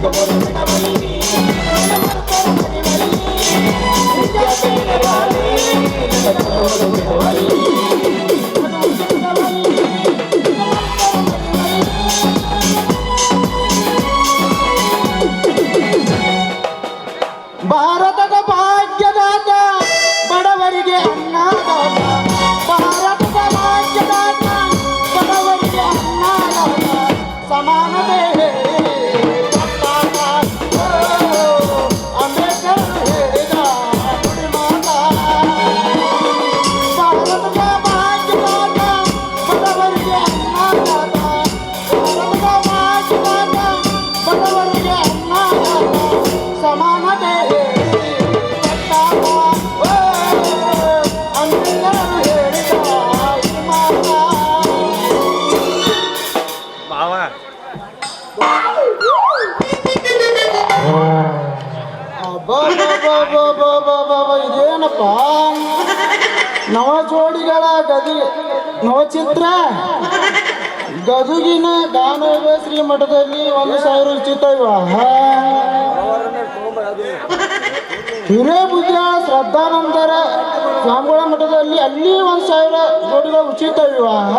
Thank you. ಇದೇನಪ್ಪ? ನವ ಜೋಡಿಗಳ ಗದಿ ನವಚಿತ್ರ? ಗದುಗಿನ ಗಾನವ ಶ್ರೀಮಠದಲ್ಲಿ ಒಂದು ಸಾವಿರ ಚಿತ್ರ ಹಿರೇಬುದ್ಯ ಶ್ರದ್ಧಾನಂದರ ಸ್ವಾಮಿಗಳ ಮಠದಲ್ಲಿ ಅಲ್ಲಿ ಒಂದು ಸಾವಿರ ಜೋಡಿಗಳ ಉಚಿತ ವಿವಾಹ.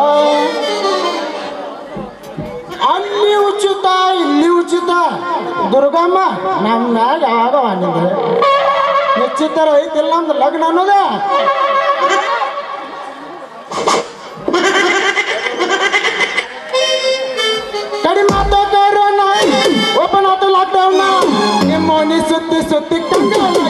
ಅಲ್ಲಿ ಉಚಿತ, ಇಲ್ಲಿ ಉಚಿತ. ದುರ್ಗಮ್ಮ ನಮ್ಮ ಮ್ಯಾಗ ಯಾವಾಗ ನಿಶ್ಚಿತರ ಐತಿಲ್ಲ ಅಂದ್ರೆ ಲಗ್ನ ಅನ್ನೋದೇ. money, so this, so this, so this, so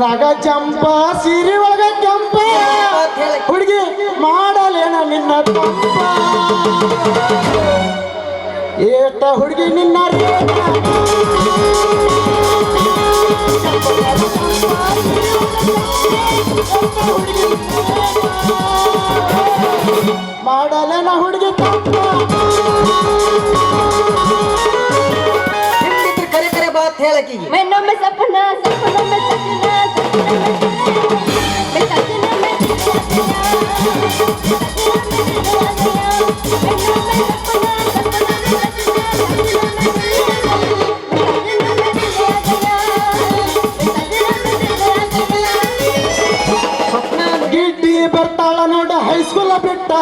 ನಗ ಚಂಪ ಸಿರಿ ಒಳಗ ಕೆಂಪ. ಹುಡುಗಿ ಮಾಡಲೇನ ನಿನ್ನ ತಂಪ. ಏಟ ಹುಡುಗಿ ನಿನ್ನ ಮಾಡಲೇನ ಹುಡುಗಿ ತಂಪ. ಕರೆ ಕರೆ ಬಾತ್ ಹೇಳಕಿ ಮೈ ನೊಮ್ಮೆ ಸಪನ ಸಪನ ಬರ್ತಾಳ ನೋಡ ಹೈಸ್ಕೂಲ ಬಿಟ್ಟ.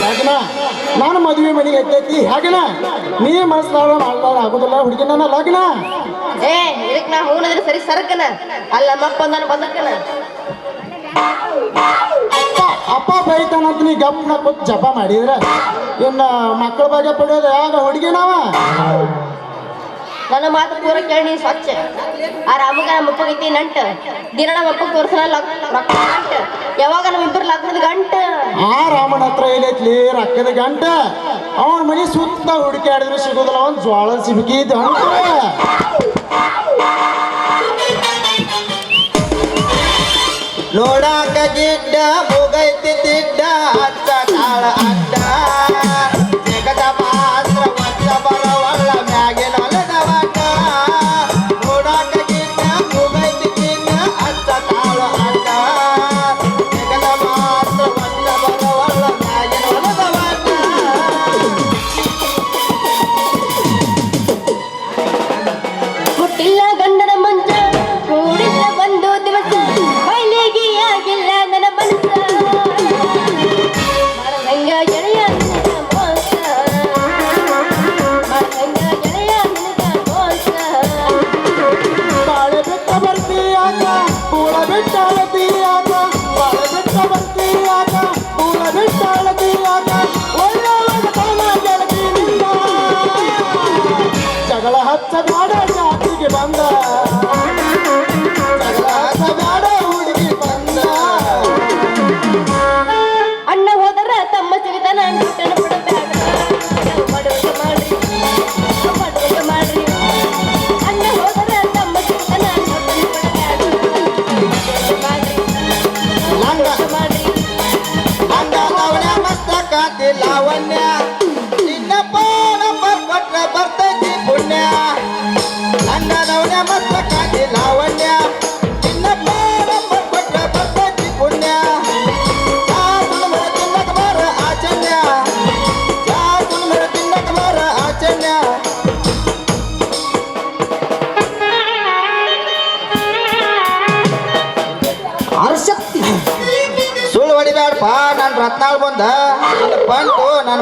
ಲಗ್ನ ನಾನು ಮದುವೆ ಮನೆಗೆ ಎತ್ತೈತಿ ಹಾಗನ? ನೀ ಮನಸ್ಸಾರ ಮಾಡ್ಲಾರ ಆಗುದಿಲ್ಲ ಹುಡುಗಿ ನನ್ನ ಲಗ್ನ ಏ ಇದಕ್ಕೆ ನಾ ಹೂನದ್ರೆ ಸರಿ ಸರಕನ? ಅಲ್ಲ ಮಪ್ಪ ನಾನು ಬಂದಕ್ಕನ ಅಪ್ಪ ಬೈತಾನಂತ ನೀ ಗಪ್ನ ಕೂತ್ ಜಪ ಮಾಡಿದ್ರ ಇನ್ನ ಮಕ್ಕಳ ಬಗ್ಗೆ ಪಡೆಯೋದು ಯಾಗ ಹುಡುಗಿ ನಾವ? ನನ್ನ ಮಾತು ಪೂರ ಕೇಳಿ ನೀ ಸ್ವಚ್ಛ. ಆ ರಾಮಗ ನಮ್ಮ ಅಪ್ಪಗೈತಿ ನಂಟ ದಿನ ನಮ್ಮ ಅಪ್ಪ ರೊಕ್ಕ ಗಂಟ. ಯಾವಾಗ ನಮ್ಮ ಇಬ್ಬರು ಲಗ್ನದ ಗಂಟ? ಆ ರಾಮನ ಹತ್ರ ಏನೈತ್ಲಿ ರಕ್ಕದ ಗಂಟ. ಅವನ ಮನೆ ಸುತ್ತ ಹುಡುಕಾಡಿದ್ರೆ ಸಿಗೋದಿಲ್ಲ ಅವನ್ ಜ್ವಾಳ ಸಿಬಿಕಿ ಗಂಟ ನೋಡಾಕ ಗಿಡ್ಡ ಮುಗೈತಿ ತಿಡ್ಡ ಅಡ್ಡ ಕಾಳ ಅಡ್ಡ. ಜಗದ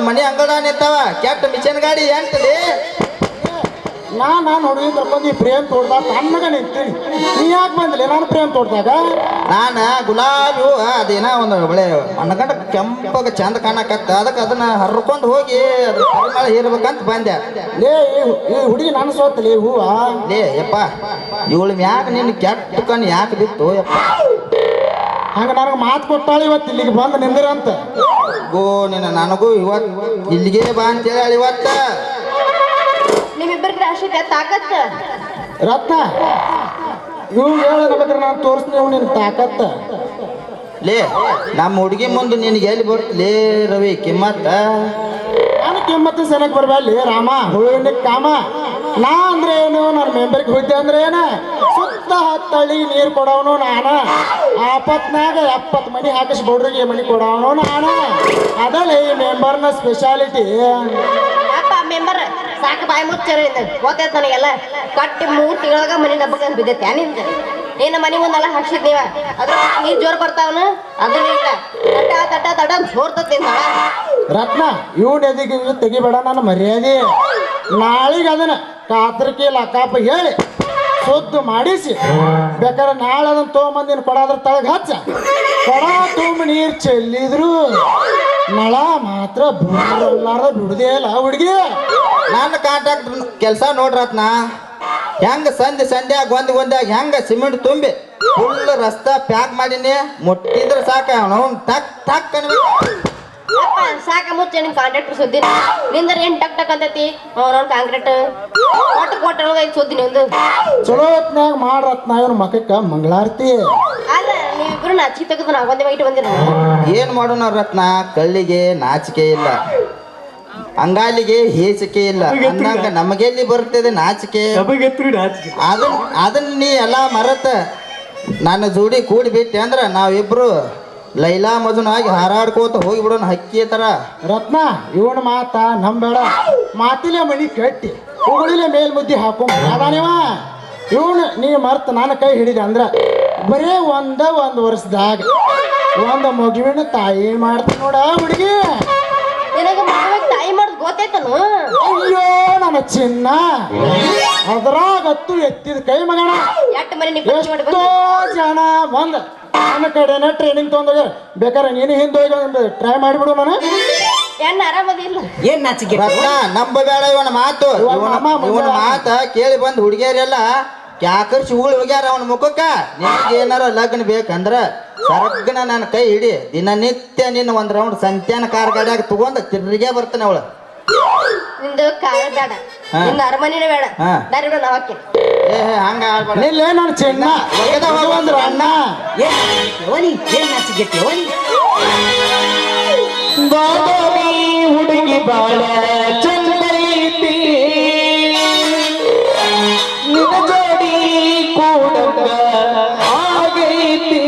ನನ್ನ ಮನೆ ಅಂಗಡ ನಿಂತಾವ ಕೆಟ್ಟ ಮಿಷನ್ ಗಾಡಿ ಎಂತಲಿ ನಾ ನಾನು ಹುಡುಗಿ ಕರ್ಕೊಂಡು ಈ ಪ್ರೇಮ್ ತೋಡ್ದಾಗ ತಣ್ಣಗ ನಿಂತೀನಿ. ನೀ ಯಾಕೆ ಬಂದಿಲ್ಲ ನಾನು ಪ್ರೇಮ್ ತೋಡ್ದಾಗ ನಾನು ಗುಲಾಬಿ ಹೂವು ಅದೇನ ಒಂದು ಒಳ್ಳೆ ಮಣ್ಣಗಂಡ ಕೆಂಪಗ ಚಂದ ಕಾಣಕತ್ತ. ಅದಕ್ಕೆ ಅದನ್ನ ಹರ್ಕೊಂಡು ಹೋಗಿ ಅದ್ರ ಪರಿಮಳ ಹೀರ್ಬೇಕಂತ ಬಂದೆ. ಲೇ ಈ- ಈ ಹುಡುಗಿ ನನ್ನ ಸೋತಲಿ ಹೂವ. ಲೇ ಯಪ್ಪ ಇವಳು ಮ್ಯಾಕ್ ನಿನ್ನ ಕೆಟ್ಟ ಕಣ್ಣು ಯಾಕೆ ಬಿತ್ತು? ಯಪ್ಪ. ಹಂಗ ನನಗೆ ಮಾತು ಕೊಟ್ಟಾಳ ಇವತ್ತು ಇಲ್ಲಿಗೆ ಬಂದು ನಿಂದಿರಂತ. ಗೋ ನಿನ್ನ ನನಗೂ ಇವತ್ತು ಇಲ್ಲಿಗೆ ಬಾ ಅಂತೇಳಿ ಇವತ್ತ. ನಿಮ್ಮಿಬ್ಬರಿಗೆ ರಾಶಿಗೆ ತಾಕತ್ತ? ರತ್ನ ಇವ್ ಹೇಳಬೇಕಾದ್ರೆ ನಾನು ತೋರಿಸ್ತೀನಿ ಇವ್ ನಿನ್ ತಾಕತ್ತ. ಲೇ ನಮ್ಮ ಹುಡುಗಿ ಮುಂದೆ ನಿನಗೆ ಎಲ್ಲಿ ಬರ್ತಲೇ ರವಿ ಕಿಮ್ಮತ್ತ? ನಾನು ಕೆಮ್ಮತ್ತ ಸೆನಕ್ ಬರ್ಬಲ್ಲಿ ರಾಮ ಹುಳುವಿನ ಕಾಮ. ನಾ ಅಂದ್ರೆ ಏನು? ನನ್ನ ಮೆಂಬರ್ಗೆ ಹುದ್ದೆ ಅಂದ್ರೆ ಏನ? ಸುತ್ತ ಹತ್ತಳಿ ನೀರು ಕೊಡವನು ನಾನ. ಆಪತ್ನಾಗ ಎಪ್ಪತ್ತು ಮನಿ ಹಾಕಿಸಿ ಬಡ್ರಿಗೆ ಮನಿ ಕೊಡವನು ನಾನ. ಅದಲ್ಲ ಈ ಮೆಂಬರ್ನ ಸ್ಪೆಷಾಲಿಟಿ ಅಪ್ಪ ಮೆಂಬರ್ ಸಾಕು ಬಾಯಿ ಮುಚ್ಚರ ಗೊತ್ತೈತೆ ನನಗೆಲ್ಲ. ಕಟ್ಟಿ ಮೂರು ತಿಂಗಳಾಗ ಮನಿ ಡಬ್ಬಕ್ಕೆ ಬಿದ್ದೈತೆ. ನಿಂದ? ನೀನು ಮನೆ ಮುಂದೆಲ್ಲ ಹಾಕ್ಸಿದ್ ನೀವ. ಅದ್ರ ನೀರ್ ಜೋರ್ ಬರ್ತಾವನು? ಅದ್ರ ಇಲ್ಲ. ತಟ ತಟ್ಟ ತಟ ಸೋರ್ತತಿ ಅಂತ ರತ್ನ ಇವ್ ಎದಿಗೆ ತೆಗಿಬೇಡ ನನ್ನ ಮರ್ಯಾದೆ. ನಾಳೆಗೆ ಅದನ್ನ ಕಾತರ್ಕಿ ಕಾಪ ಹೇಳಿ ಸುದ್ದು ಮಾಡಿಸಿ. ಬೇಕಾದ್ರೆ ನಾಳೆ ಅದನ್ನ ತೊಗೊಂಬಂದಿನ ಕೊಡಾದ್ರ ತಳಗ ಹಚ್ಚ. ಕೊಡ ತುಂಬ ನೀರು ಚೆಲ್ಲಿದ್ರು ನಳ ಮಾತ್ರ ಬುಡಲಾರ ಬಿಡುದೇ ಇಲ್ಲ ಹುಡುಗಿ. ನನ್ನ ಕಾಂಟ್ಯಾಕ್ಟ್ ಕೆಲಸ ನೋಡ್ರತ್ನ? ಹೆಂಗ ಸಂಜೆ ಸಂಧ್ಯಾಗ ಒಂದ್ ಒಂದಾಗ ಹೆಂಗ ಸಿಮೆಂಟ್ ತುಂಬಿ ಫುಲ್ ರಸ್ತಾ ಪ್ಯಾಕ್ ಮಾಡಿನಿ. ಮುಟ್ಟಿದ್ರೆ ಸಾಕ ಅವ್ನು ಟಕ್ ಟಕ್ ಅನ್ಬೇಕು. ಸಾಕ ಮುಚ್ಚ ನಿನ್ ಕಾಂಟ್ರಾಕ್ಟರ್ ಸುದ್ದಿ ನಿಂದ್ರ ಏನ್ ಟಕ್ ಟಕ್ ಅಂತೈತಿ? ಅವ್ನವ್ನ ಕಾಂಕ್ರೀಟ್ ಕೊಟ್ಟು ಕೊಟ್ಟು ಐತಿ ಸುದ್ದಿ ನಿಂದು. ಚಲೋ ಹೊತ್ನಾಗ ಮಾಡ್ರತ್ನ ಇವ್ರ ಮಕಕ್ಕ ಮಂಗಳಾರತಿ. ಅಲ್ಲ ನೀವು ಇಬ್ರು ನಾಚಿ ತೆಗೆದು ನಾ ಒಂದೇ ಇಟ್ಟು ಬಂದಿರ. ಏನ್ ಮಾಡೋಣ ರತ್ನ? ಕಳ್ಳಿಗೆ ನಾಚಿಕೆ ಇಲ್ಲ. ಅಂಗಾಲಿಗೆ ಹೇಸಿಕೆ ಇಲ್ಲ. ನಮಗೆ ನಮಗೆಲ್ಲಿ ಬರ್ತದೆ ನಾಚಿಕೆ. ಅದನ್ ಅದನ್ನ ನೀ ಎಲ್ಲ ಮರತ. ನನ್ನ ಜೋಡಿ ಕೂಡಿ ಬಿಟ್ಟೆ ಅಂದ್ರ ನಾವಿಬ್ರು ಲೈಲಾ ಮಜುನಾಗಿ ಹಾರಾಡ್ಕೋತ ಹೋಗಿ ಬಿಡೋಣ ಹಕ್ಕಿ ತರ. ರತ್ನ ಇವನ ಮಾತ ನಂಬೇಡ. ಮಾತಿಲೆ ಮಣಿ ಕಟ್ಟಿ ಉಗುಳಿಲೆ ಮೇಲ್ ಮುದ್ದಿ ಹಾಕೊಂಡ್ ಅದಾನಿವ ಇವನು ನೀ ಮರ್ತ ನಾನು ಕೈ ಹಿಡಿದೆ ಅಂದ್ರ ಬರೇ ಒಂದ ಒಂದ್ ವರ್ಷದಾಗ ಒಂದ ಮಗುವಿನ ತಾಯಿ ಮಾಡ್ತ ನೋಡ ಹುಡುಗಿ. ತಾಯಿ ಮಾಡೋದು ಗೊತ್ತೈತನು? ಅಯ್ಯೋ ನನ್ನ ಚಿನ್ನ. ಅದ್ರಾಗತ್ತು ಎತ್ತಿದ ಕೈ ಮಗಣ. ಎಷ್ಟೋ ಜನ ಬಂದ. ನನ್ನ ಕಡೆನ ಟ್ರೈನಿಂಗ್ ತೊಗೊಂಡೋಗ್ಯಾರ. ಬೇಕಾರೆ ನೀನು ಹಿಂದೆ ಹೋಗಿ ಒಂದು ಟ್ರೈ ಮಾಡಿಬಿಡು ನಾನು ಏನು ಆರಾಮದಿಲ್ಲ ಏನ್ ನಾಚಿಕೆ? ರತ್ನ ನಂಬಬೇಡ ಇವನ ಮಾತು. ಇವನ್ ಇವನ ಮಾತ ಕೇಳಿ ಬಂದ್ ಹುಡುಗಿಯರೆಲ್ಲ ಕ್ಯಾಕರ್ಸಿ ಉಗುಳಿ ಹೋಗ್ಯಾರ ಅವನ ಮುಖಕ್ಕ? ನಿನಗೆ ಏನಾರ ಲಗ್ನ ಬೇಕಂದ್ರ ಸರ್ಗನ ನನ್ನ ಕೈ ಹಿಡಿ ದಿನನಿತ್ಯ ನಿನ್ನ ಒಂದ್ ರೌಂಡ್ ಸಂತ್ಯಾನ ಕಾರ್ ಗಾಡಿಯಾಗ ತಗೊಂಡ್ ತಿರ್ಗೆ ಬರ್ತಾನೆ ಅವಳು. ನಿಂದು ಕಾಲ ಬೇಡ. ಹಾ. ನಿಂದ ಅರಮನಿನ ಬೇಡ. ಹಾ. ದಾರಿ ಬಿಡು ನಾವ್ ಹಾಕಿ ಏ ಹೇ, ಹಂಗ ನಿಲ್ಲೇ ನನ್ನ ಚಿನ್ನ. ಒಗೆದ ಅಣ್ಣ ಏನ್ ನಾಚಿಕೆವನಿ ಏನ್ ನಾಚಿಕೆವನಿ ಹುಡುಗಿ ಬಾಳ ಚಂದೈತಿ ನಿನ್ನ ಜೋಡಿ ಕೂಡಂಗ ಆಗೈತಿ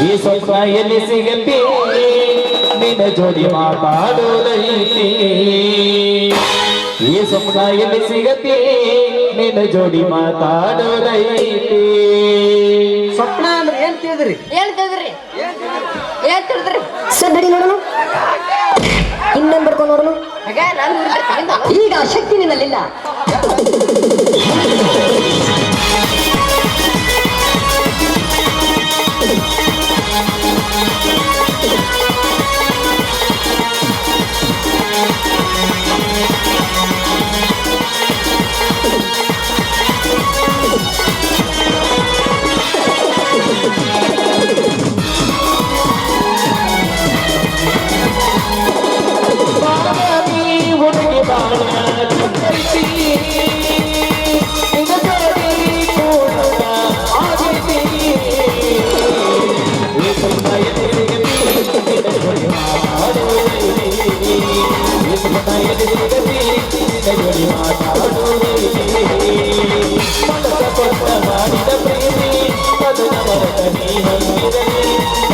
ಈ ಸ್ವಲ್ಪ ಎಲ್ಲಿ ಸಿಗತಿ ಜೋಡಿ ಮಾತಾಡೋದೈತಿ. ಈ ಸ್ವಪ್ನ ಎಲ್ಲಿ ಸಿಗತಿ ನಿನ್ನ ಜೋಡಿ ಮಾತಾಡೋದೈತಿ. ಸ್ವಪ್ನ ಅಂದ್ರೆ ಏನ್ ತಿಳಿದ್ರಿ? ಏನ್ ತಿಳಿದ್ರಿ? ಏನ್ ತಿಳಿದ್ರಿ? ಸರ್ ನಡಿ ನೋಡೋಣ. ಇನ್ನೇನ್ ಬರ್ಕೊಂಡು ನೋಡೋಣ. ಈಗ ಆ ಶಕ್ತಿ ನಿನ್ನಲ್ಲಿಲ್ಲ.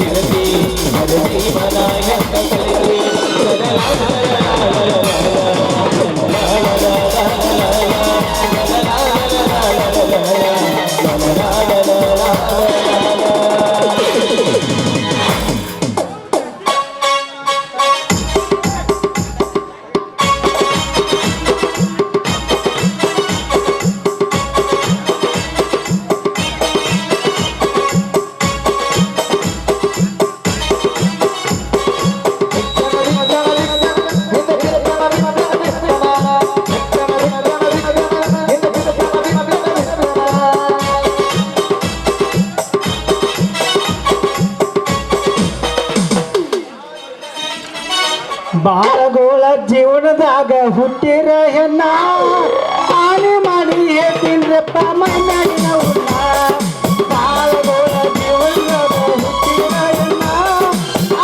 கருதி மதுரை மனாயத்த கருதி ಬಾಳಗೋಳ ಜೀವನದಾಗ ಹುಟ್ಟಿರ ಹೆಣ್ಣ ಆನೆ ಮಾಡಿ ಹೇಳ್ತೀನ್ರಪ್ಪ ಮೈನಾಡಿನ ಉಣ್ಣ ಬಾಳಗೋಳ ಜೀವನದಾಗ ಹುಟ್ಟಿರ ಹೆಣ್ಣ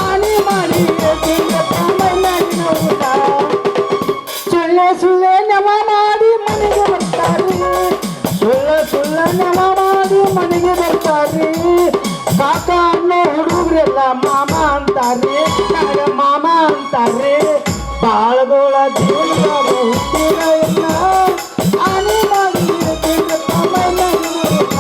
ಆನೆ ಮಾಡಿ ಹೇಳ್ತೀನ್ರಪ್ಪ ಮೈನಾಡಿನ ಉಣ್ಣ ಸುಳ್ಳ ಸುಳ್ಳ ನಮ ಮಾಡಿ ಮನೆಗೆ ಬರ್ತಾರೆ ಸುಳ್ಳ ಸುಳ್ಳ ನಮ ಮಾಡಿ ಮನೆಗೆ ಬರ್ತಾರೆ ಕಾಕ ಅನ್ನೋ ಹುಡುಗ್ರೆಲ್ಲ ಮಾಮ ಅಂತಾರೆ ನನಗೆ ಮಾಮ ಅಂತಾರೆ ಬಾಳಗೋಳ ಜೀವನದಾಗ ಹುಟ್ಟಿರ ಎಲ್ಲ ಆನೆ ಮಾಡಿ ತಿನ್ನಪ್ಪ ಮೈಲಾಗಿನ ಉಣ್ಣ.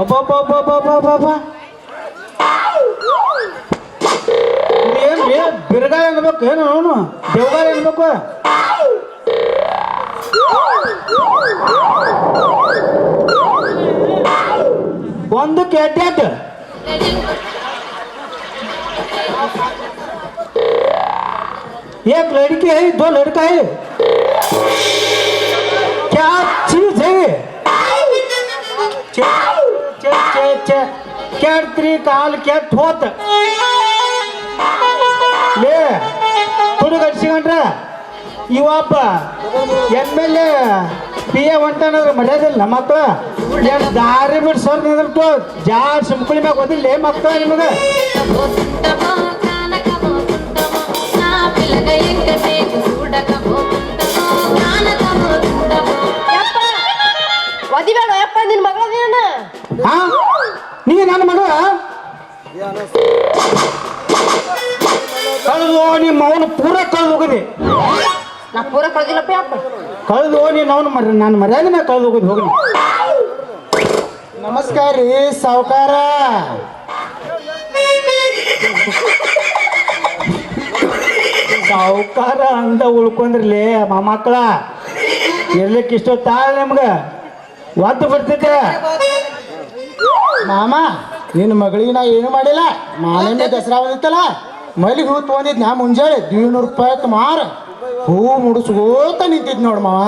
ಅಬ್ಬಬ್ಬಬ್ಬಬ್ಬಬ್ಬಬ್ಬ. ಏನ್ ರೀ ಬಿರುಗಾಳ ಅನ್ಬೇಕು, ಏನು ಅವನು ದೇವಗಾಲ ಅನ್ಬೇಕು ಒಂದು ಕೆಟ್ಟ एक लड़की है दो लड़का है क्या चीज है ये? ಛೆ, ಛೆ, ಛೆ, ಛೆ. ಕೆಡ್ತ್ರಿ ಕಾಲ್ ಕೆಟ್ಟ ಹೋತ ಲೇ ಹುಡುಗ ಅಡ್ಸಿಕೊಂಡ್ರ ಇವಪ್ಪ ಎಮ್ ಎಲ್ ಎ ಪಿ ಎ ಹೊಂಟನಂದ್ರೆ ಮರ್ಯಾದಿಲ್ಲ ಏನು ದಾರಿ ಬಿಟ್ಟು ಸರ್ ನಿಂತು ಜಾ ಸುಮ್ಕುಳಿ ಮ್ಯಾಗ ಓದಿಲ್ಲ ಮತ್ತ ನಿಮಗೆ. ಒದಿಬೇಡ ಯಪ್ಪ ನಿನ್ ಮಗಳ ನೀನು. ಹಾ? ನೀ ನನ್ನ ಮಗಳ? ಕಳೆದು ನಿಮ್ಮ ಅವನು ಪೂರ ಕಳೆದು ಹೋಗಿದೆ. ನಾ ಪೂರ ಕಳ್ದಿಲ್ಲಪ್ಪ ಯಪ್ಪ ಕಳೆದು ನೀನು ಅವನು ಮರ ನಾನು ಮರ್ಯಾದೆ ಕಳೆದು ಹೋಗುದು ಹೋಗಿ ನಮಸ್ಕಾರ ರೀ, ಸಾವುಕಾರ. ಸಾವುಕಾರ ಅಂದ ಉಳ್ಕೊಂಡ್ರಲಿ ಮೊಮ್ಮಕ್ಕಳ ಇರ್ಲಿಕ್ಕೆ ಇಷ್ಟೋ ತಾಳ ನಿಮ್ಗೆ. ಒದ್ದು ಬರ್ತೈತೆ ಮಾಮ ನಿನ್ನ ಮಗಳಿಗೆ ನಾ ಏನು ಮಾಡಿಲ್ಲ? ಮಾಲಿನ್ಯ ದಸರಾ ಬಂದಿತ್ತಲ್ಲ? ಮಲ್ಲಿಗೆ ಹೂ ತೊಗೊಂಡಿದ್ ನಾ ಮುಂಜಾನೆ ನೂರು ರೂಪಾಯಿ ಮಾರ. ಹೂ ಮುಡಿಸ್ಕೋತ ನಿಂತಿದ್ ನೋಡ್ ಮಾವ.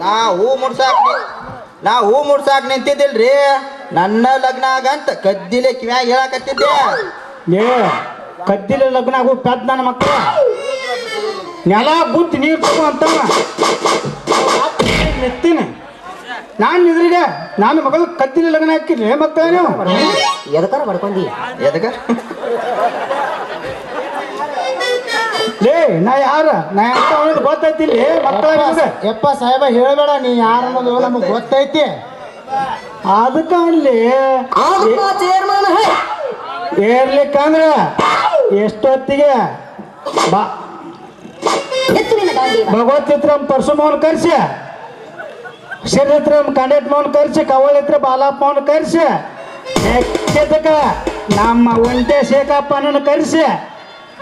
ನಾ ಹೂ ಮುಡ್ಸಾಕ್ ನಿ- ನಾ ಹೂ ಮುಡ್ಸಾಕ್ ನಿಂತಿದ್ದಿಲ್ರಿ. ನನ್ನ ಲಗ್ನ ಆಗಂತ ಕದ್ದಿಲೆ ಕಿವ್ಯಾಗ ಹೇಳಕತ್ತಿದ್ದೆ. ಏ ಕದ್ದಿಲ ಲಗ್ನ ಆಗು ಪೆದ್ ನನ್ನ ಮಕ್ಕಳು ನೆಲ ಬುತ್ತಿ ನೀರು ತಗೋ ಅಂತ ನೆತ್ತೀನಿ. ನಾನು ನಿದ್ರಿಗೆ ನಾನು ಮಗಳು ಕದ್ದಿಲ್ಲ ಲಗ್ನ ಹಾಕಿರಿ ಮತ್ತೆ ನೀವು? ಎದಕಾರ ಬಡ್ಕೊಂಡಿ ಎದಕ ನಾ ಯಾರ? ನಾ ಅಂತ ಗೊತ್ತೈತಿಲ್ಲ ಮಕ್ಕಳ ಯಪ್ಪ ಸಾಹೇಬ ಹೇಳಬೇಡ ನೀ ಯಾರು ಅನ್ನೋದು ನಮಗೆ ಗೊತ್ತೈತಿ. ಅದಕ್ಕೆ ಅಲ್ಲಿ ಚೇರ್ಮನ್ ಹೈ! ಏರ್ಲಿಕ್ಕಂದ್ರ ಎಷ್ಟೊತ್ತಿಗೆ? ಬಾ. ಗಾಂಧಿ ಭಗವತಿತ್ರಂ ಪರಶುಮವನ್ ಕರ್ಸಿ ಶರೀರತ್ರಂ ಕರ್ಸ ಕರ್ಸಿ ಕವಳಿತ್ರ ಬಾಲಪ್ಪವನ್ ಕರ್ಸಿ ಕರ್ಸ ನಮ್ಮ ಒಂಟೆ ಶೇಖಪ್ಪನ ಕರ್ಸಿ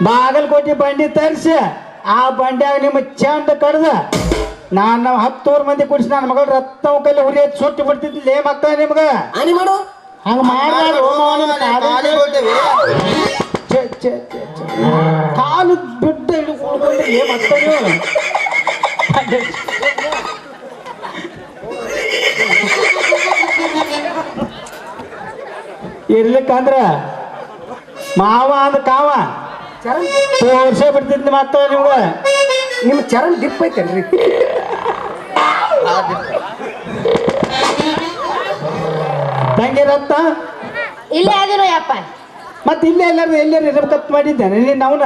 ಬಾಗಲಕೋಟೆ ಬಂಡಿ ತರಿಸಿ ಆ ಬಂಡ್ಯಾಗ ನಿಮ್ಮ ಚಂದ ಕಡ್ದ ನಾನು ನಾವು ಹತ್ತೂರು ಮಂದಿ ಕುಡಿಸಿ ನನ್ನ ಮಗಳ ರಕ್ತ ಕಲ್ಲಿ ಹುರಿ ಸುಟ್ಟು ಬಿಡ್ತಿದ್ಲೇ ಮಕ್ಕಳ ನಿಮ್ಗೆ. ಆನಿ ಮಾಡು. ಹಂಗ ಕಾಲು ಬಿಟ್ಟು ಹಿಡ್ಕೊಂಡ್ರೆ ಮಕ್ಕಳ ಇರ್ಲಿಕ್ಕಂದ್ರ ಮಾವ ಅಂದ ಕಾವ. ಚರಣ್? ವರ್ಷ ಬಿಡ್ತಿದ್ನಿ ಮಕ್ಕಳ ನೀವು. ನಿಮ್ಮ ಚರಣ್ ದಿಪ್ ಐತೇನ್ರಿ? ತಂಗಿ ರತ್ತ ಇಲ್ಲೇ ಅದೇನೋ ಯಪ್ಪ. ಮತ್ತೆ ಇಲ್ಲೇ ಎಲ್ಲರೂ ಎಲ್ಲಾರು ಇರ್ಬೇಕತ್ ಮಾಡಿದ್ದೇನೆ. ನೀನು ಅವನ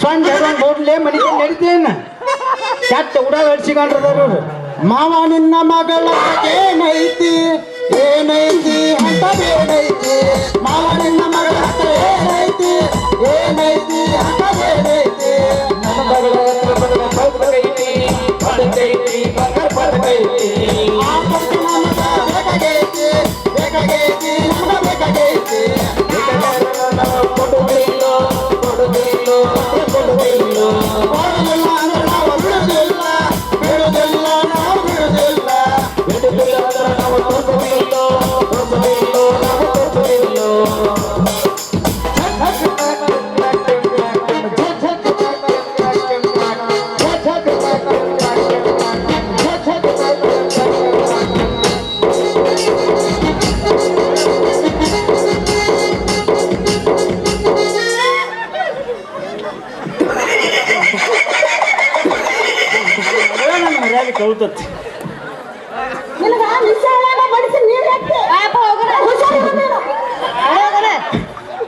ಸ್ವಾಮಿ ಜಗನ್ ಹೋಗ್ಲೇ ಮನೆಗೆ ನಡೀತೇನ? ಕೆಟ್ಟ ಉಡಾಳ ಹಡ್ಸಿಕೊಂಡ್ರದವ್ರು ಮಾವ ನಿನ್ನ ಮಗಳ ಏನೈತಿ ಏನೈತಿ ಅಂತ ಏನೈತಿ ಮಾವ ನಿನ್ನ ಮಗಳ ಹತ್ರ ಏನೈತಿ? ಏನೈತಿ ಅಂತ ಏನೈತಿ ನನ್ನ ಮಗಳ ಹತ್ರ ಬಂದ ಬದುಕೈತಿ ಬದುಕೈತಿ ಬಂಗಾರ ಬದುಕೈತಿ ಆ ಪಟ್ಟಿ ನಮಗ ಬೇಕಾಗೈತಿ ಬೇಕಾಗೈತಿ ನಮಗ ಬೇಕಾಗೈತಿ.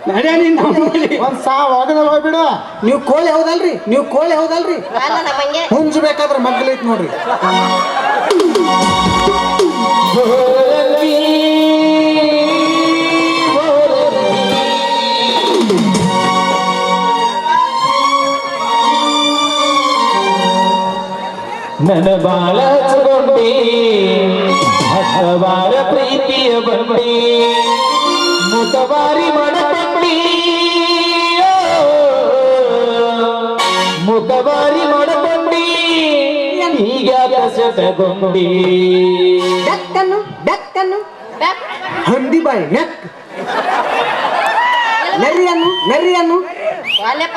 ನಡ್ಯಾ ನೀನ್ ನಮ್ಮಲ್ಲಿ ಒಂದ್ ಸಾ ಒಗದ ಹೋಗ್ಬಿಡು ನೀವು ಕೋಳಿ ಹೌದಲ್ರಿ? ನೀವು ಕೋಳಿ ಹೌದಲ್ರಿ? ಅಲ್ಲ ನಮ್ಮಂಗೆ ಹುಂಜ್ ಬೇಕಾದ್ರೆ ಮಗ್ಲೈತ್ ನೋಡ್ರಿ. ನನ್ನ ಬಾಳ ಹಚ್ಕೊಂಡಿ ಹತ್ತವಾರ ಪ್ರೀತಿಯ ಬಂಡಿ. ಮುಖವಾರಿ ಮಾಡಕೊಂಡಿ. ಮುಖವಾರಿ ಮಾಡಕೊಂಡಿ ಈಗ ಸೆಟಗೊಂಡಿ ಬೆಕ್ಕನ್ನು ಬೆಕ್ಕನ್ನು ಹಂದಿ ಬಾಯಿ ನೆಕ್. ನರಿಯನ್ನು ನರಿಯನ್ನು. ಅಲ್ಲಪ್ಪ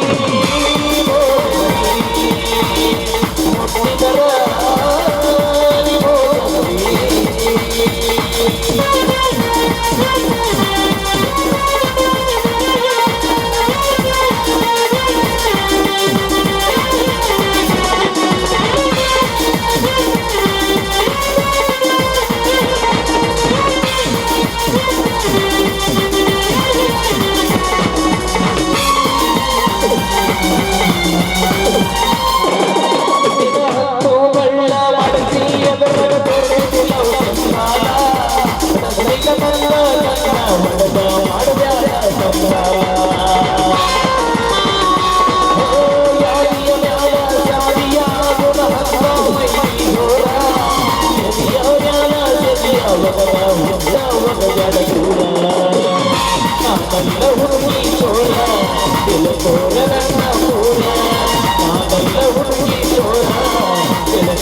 Oh,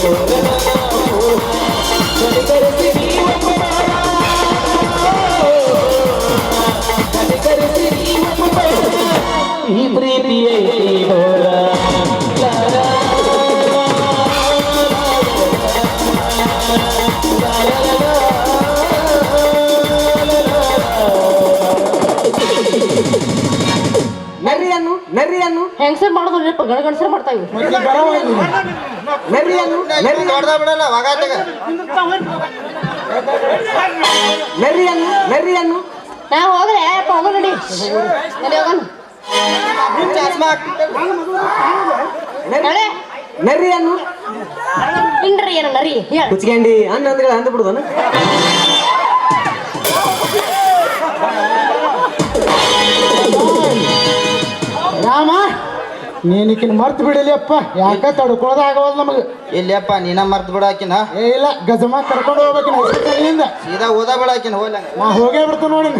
you. ಈ ಪ್ರೀತಿಯೇ ಘೋರ ನರಿಯನ್ನು ನರಿಯನ್ನು. ಹೆಂಗಸರ್ ಮಾಡೋದು ಗಣಗಣಸರ್ ಮಾಡ್ತಾ ಇವು ನರಿಯನ್ನು ನರಿ ಬಿಡಲ್ಲ ಒಗಾಟಗ ನರಿಯನ್ನು ನರಿಯನ್ನು. ನಾ ಹೋಗ್ರೆ ಅಯ್ಯಪ್ಪ ಹೋಗೋ ನಡಿ. ನಡಿ ಹೋಗೋಣ ಚಾಸ್ಮಾ ನಡೆ ನರಿಯನ್ನು ಹಿಂಡ್ರಿ ಏನ ನರಿ? ಕುಚ್ಕಂಡಿ ಅನ್ನ ಅಂದ್ರೆ ಅಂದ ಬಿಡುದನ ರಾಮ? ನೀನಿಕಿನ ಮರ್ತು ಬಿಡಲಿಯಪ್ಪ. ಯಾಕ ತಡ್ಕೊಳ್ಳೋದಾಗವಲ್ಲ ನಮಗೆ. ಇಲ್ಲಪ್ಪ ನೀನ ಮರ್ತು ಬಿಡಾಕಿನ? ಏ ಇಲ್ಲ ಗಜಮ ಕರ್ಕೊಂಡು ಹೋಗ್ಬೇಕಿನ ಇಲ್ಲಿಂದ ಸೀದಾ ಓದಾ ಬಿಡಾಕಿನ ಹೋಗ್ಲಂಗ. ನಾ ಹೋಗೇ ಬಿಡ್ತು ನೋಡಿ